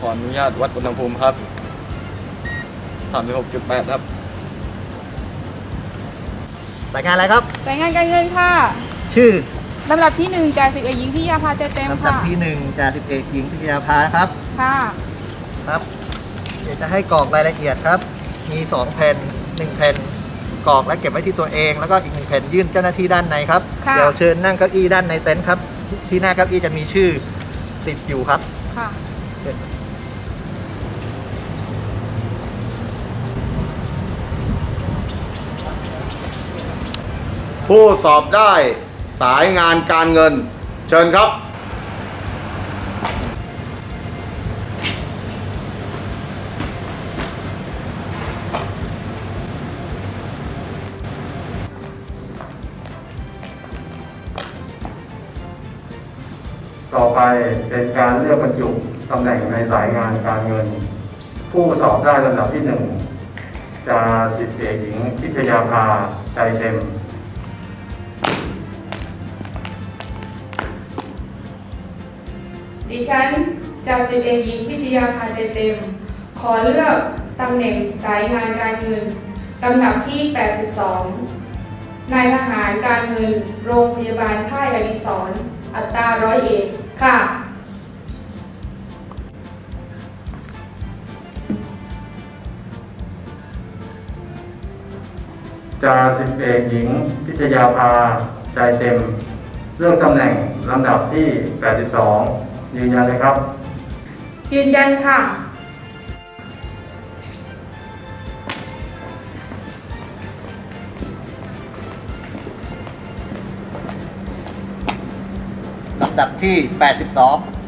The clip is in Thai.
ขออนุญาตวัดอุณหภูมิครับสามสิบหกจุดแปดครับสายงานอะไรครับ สายงานการเงินค่ะชื่อลำดับที่หนึ่งจ่าสิบเอกหญิงพิยาภาใจเต็มลำดับค่ะที่หนึ่งจ่าสิบเอกหญิงพิชยาภาครับ ค่ะ ครับเดี๋ยวจะให้กรอกรายละเอียดครับ มีสองแผ่นหนึ่งแผ่นกรอกและเก็บไว้ที่ตัวเอง แล้วก็อีกหนึ่งแผ่นยื่นเจ้าหน้าที่ด้านในครับ ค่ะ เดี๋ยวเชิญนั่งเก้าอี้ด้านในเต็นท์ครับ ที่หน้าเก้าอี้จะมีชื่อติดอยู่ครับค่ะ เชิญ ผู้สอบได้สายงานการเงิน เชิญครับ ต่อไปเป็นการเลือกบรรจุตำแหน่งในสายงานการเงิน ผู้สอบได้ลำดับที่หนึ่งจาสิบเอกหญิงพิชยาภาใจเต็ม ดิฉันจ่าสิบเอกหญิงพิชยาภาใจเต็ม ขอเลือกตำแหน่งสายงานการเงินลำดับที่ 82 นายทหารการเงิน โรงพยาบาลค่ายอดิศรอัตราร้อยเอกค่ะจาสิบเอกหญิง พิชยาภาใจเต็ม เลือกตำแหน่งลำดับที่ 82 ยืนยันเลยครับ ยืนยันค่ะ ลำดับที่ 82